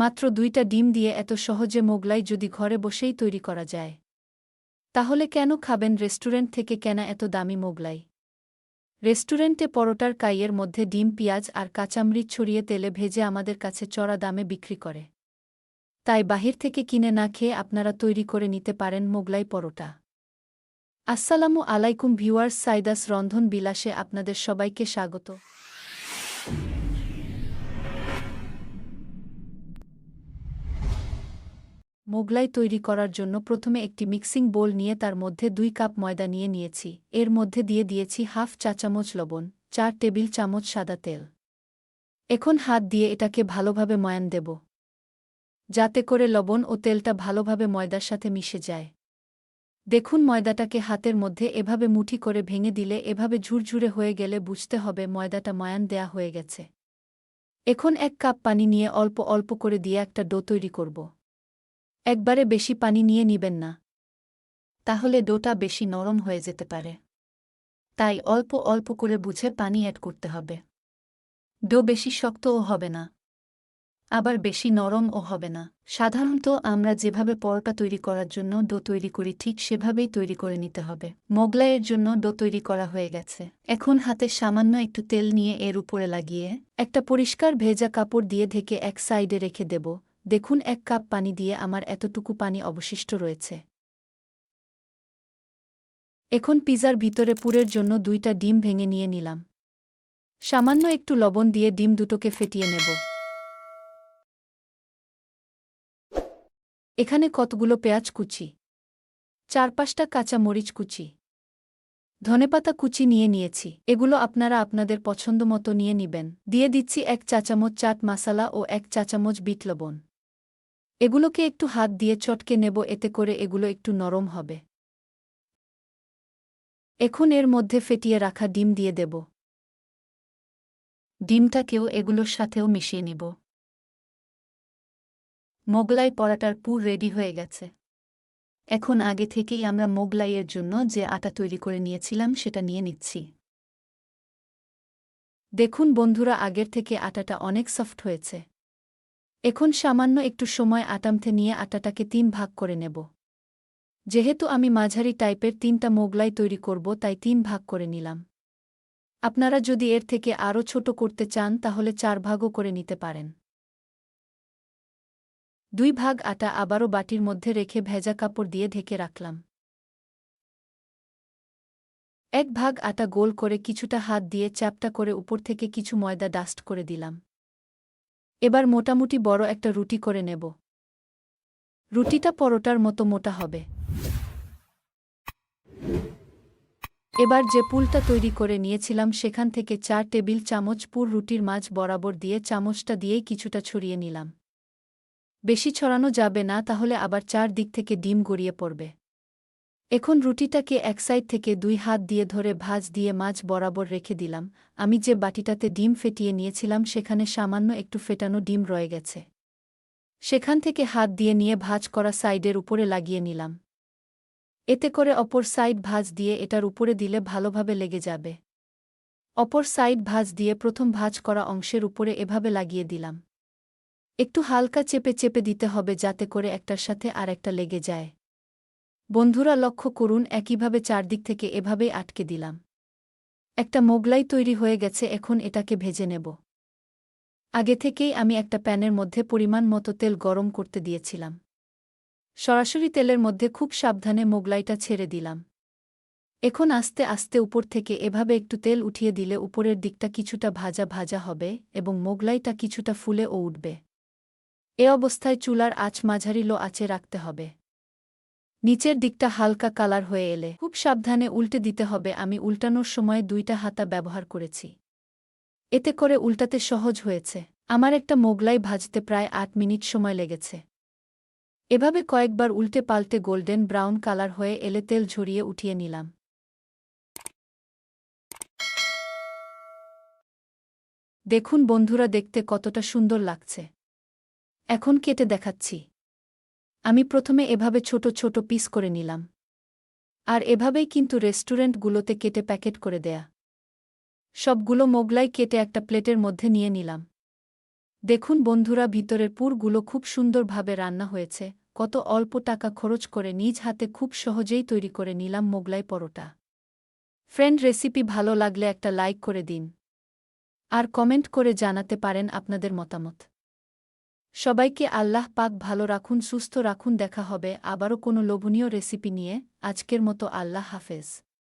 মাত্র দুইটা ডিম দিয়ে এত সহজে মোগলাই যদি ঘরে বসেই তৈরি করা যায়। তাহলে কেন খাবেন রেস্টুরেন্ট থেকে কেনা এত দামি মোগলাই? রেস্টুরেন্টে পরোটার কাইয়ের মধ্যে ডিম, পেঁয়াজ আর কাঁচামরিচ ছড়িয়ে তেলে ভেজে আমাদের কাছে চড়া দামে বিক্রি করে। তাই বাহির থেকে কিনে না খেয়ে আপনারা তৈরি করে নিতে পারেন মোগলাই পরোটা। আসসালামু আলাইকুম ভিউয়ার্স, সাইদাস রন্ধন বিলাসে আপনাদের সবাইকে স্বাগত। মোগলাই তৈরি করার জন্য প্রথমে একটি মিক্সিং বোল নিয়ে তার মধ্যে দুই কাপ ময়দা নিয়ে নিয়েছি। এর মধ্যে দিয়ে দিয়েছি হাফ চা চামচ লবণ, চার টেবিল চামচ সাদা তেল। এখন হাত দিয়ে এটাকে ভালোভাবে ময়ান দেব। যাতে করে লবণ ও তেলটা ভালোভাবে ময়দার সাথে মিশে যায়। দেখুন ময়দাটাকে হাতের মধ্যে এভাবে মুঠি করে ভেঙে দিলে এভাবে ঝুরঝুরে হয়ে গেলে বুঝতে হবে ময়দাটা ময়ান দেয়া হয়ে গেছে। এখন এক কাপ পানি নিয়ে অল্প অল্প করে দিয়ে একটা ডো তৈরি করব। একবারে বেশি পানি নিয়ে নিবেন না। তাহলে ডোটা বেশি নরম হয়ে যেতে পারে। তাই অল্প অল্প করে বুঝে পানি অ্যাড করতে হবে। ডো বেশি শক্তও হবে না। আবার বেশি নরমও হবে না। সাধারণত আমরা যেভাবে পরোটা তৈরি করার জন্য ডো তৈরি করি ঠিক সেভাবেই তৈরি করে নিতে হবে। মোগলাইয়ের জন্য ডো তৈরি করা হয়ে গেছে। এখন হাতে সামান্য একটু তেল নিয়ে এর উপরে লাগিয়ে একটা পরিষ্কার ভেজা কাপড় দিয়ে ঢেকে এক সাইডে রেখে দেব। দেখুন, এক কাপ পানি দিয়ে আমার এতটুকু পানি অবশিষ্ট রয়েছে। এখন পিজার ভিতরে পুরের জন্য দুইটা ডিম ভেঙে নিয়ে নিলাম। সামান্য একটু লবণ দিয়ে ডিম দুটোকে ফেটিয়ে নেব। এখানে কতগুলো পেঁয়াজ কুচি চার পাঁচটা কাঁচা মরিচ কুচি, ধনেপাতা কুচি নিয়ে নিয়েছি। এগুলো আপনারা আপনাদের পছন্দ মতো নিয়ে নিবেন। দিয়ে দিচ্ছি এক চা চামচ চাট মাসালা ও এক চা চামচ বিট লবণ। এগুলোকে একটু হাত দিয়ে চটকে নেব, এতে করে এগুলো একটু নরম হবে। এখন এর মধ্যে ফেটিয়ে রাখা ডিম দিয়ে দেব। ডিমটাকেও এগুলোর সাথেও মিশিয়ে নিব। মোগলাই পরাটার পুর রেডি হয়ে গেছে। এখন আগে থেকেই আমরা মোগলাইয়ের জন্য যে আটা তৈরি করে নিয়েছিলাম সেটা নিয়ে নিচ্ছি। দেখুন বন্ধুরা, আগের থেকে আটাটা অনেক সফট হয়েছে। এখন সামান্য একটু সময় আটামথে নিয়ে আটাটাকে তিন ভাগ করে নেব। যেহেতু আমি মাঝারি টাইপের তিনটা মোগলাই তৈরি করব, তাই তিন ভাগ করে নিলাম। আপনারা যদি এর থেকে আরও ছোট করতে চান, তাহলে চার ভাগও করে নিতে পারেন। দুই ভাগ আটা আবারও বাটির মধ্যে রেখে ভেজা কাপড় দিয়ে ঢেকে রাখলাম। এক ভাগ আটা গোল করে কিছুটা হাত দিয়ে চ্যাপটা করে উপর থেকে কিছু ময়দা ডাস্ট করে দিলাম। এবার মোটামুটি বড় একটা রুটি করে নেব। রুটিটা পরোটার মতো মোটা হবে। এবার যে পুলটা তৈরি করে নিয়েছিলাম সেখান থেকে চার টেবিল চামচ পুর রুটির মাছ বরাবর দিয়ে চামচটা দিয়েই কিছুটা ছড়িয়ে নিলাম। বেশি ছড়ানো যাবে না, তাহলে আবার চার দিক থেকে ডিম গড়িয়ে পড়বে। এখন রুটিটাকে এক সাইড থেকে দুই হাত দিয়ে ধরে ভাজ দিয়ে মাছ বরাবর রেখে দিলাম, আমি যে বাটিটাতে ডিম ফেটিয়ে নিয়েছিলাম সেখানে সামান্য একটু ফেটানো ডিম রয়ে গেছে। সেখান থেকে হাত দিয়ে নিয়ে ভাজ করা সাইডের উপরে লাগিয়ে নিলাম। এতে করে অপর সাইড ভাজ দিয়ে এটার উপরে দিলে ভালোভাবে লেগে যাবে। অপর সাইড ভাজ দিয়ে প্রথম ভাজ করা অংশের উপরে এভাবে লাগিয়ে দিলাম। একটু হালকা চেপে চেপে দিতে হবে যাতে করে একটার সাথে আর একটা লেগে যায়। বন্ধুরা লক্ষ্য করুন, একইভাবে চারদিক থেকে এভাবেই আটকে দিলাম। একটা মোগলাই তৈরি হয়ে গেছে, এখন এটাকে ভেজে নেব। আগে থেকেই আমি একটা প্যানের মধ্যে পরিমাণ মতো তেল গরম করতে দিয়েছিলাম। সরাসরি তেলের মধ্যে খুব সাবধানে মোগলাইটা ছেড়ে দিলাম। এখন আস্তে আস্তে উপর থেকে এভাবে একটু তেল উঠিয়ে দিলে উপরের দিকটা কিছুটা ভাজা ভাজা হবে এবং মোগলাইটা কিছুটা ফুলে ও উঠবে। এ অবস্থায় চুলার আঁচ মাঝারি লো আঁচে রাখতে হবে। নিচের দিকটা হালকা কালার হয়ে এলে খুব সাবধানে উল্টে দিতে হবে, আমি উল্টানোর সময় দুইটা হাতা ব্যবহার করেছি। এতে করে উল্টাতে সহজ হয়েছে। আমার একটা মোগলাই ভাজতে প্রায় আট মিনিট সময় লেগেছে। এভাবে কয়েকবার উল্টে পাল্টে গোল্ডেন ব্রাউন কালার হয়ে এলে তেল ঝরিয়ে উঠিয়ে নিলাম। দেখুন বন্ধুরা, দেখতে কতটা সুন্দর লাগছে। এখন কেটে দেখাচ্ছি। আমি প্রথমে এভাবে ছোট ছোট পিস করে নিলাম। আর এভাবেই কিন্তু রেস্টুরেন্টগুলোতে কেটে প্যাকেট করে দেয়া। সবগুলো মোগলাই কেটে একটা প্লেটের মধ্যে নিয়ে নিলাম। দেখুন বন্ধুরা, ভিতরের পুরগুলো খুব সুন্দরভাবে রান্না হয়েছে। কত অল্প টাকা খরচ করে নিজ হাতে খুব সহজেই তৈরি করে নিলাম মোগলাই পরোটা। ফ্রেন্ড, রেসিপি ভালো লাগলে একটা লাইক করে দিন। আর কমেন্ট করে জানাতে পারেন আপনাদের মতামত। সবাইকে আল্লাহ পাক ভালো রাখুন, সুস্থ রাখুন, দেখা হবে। আবারও কোনো লোভনীয় রেসিপি নিয়ে আজকের মতো আল্লাহ হাফেজ।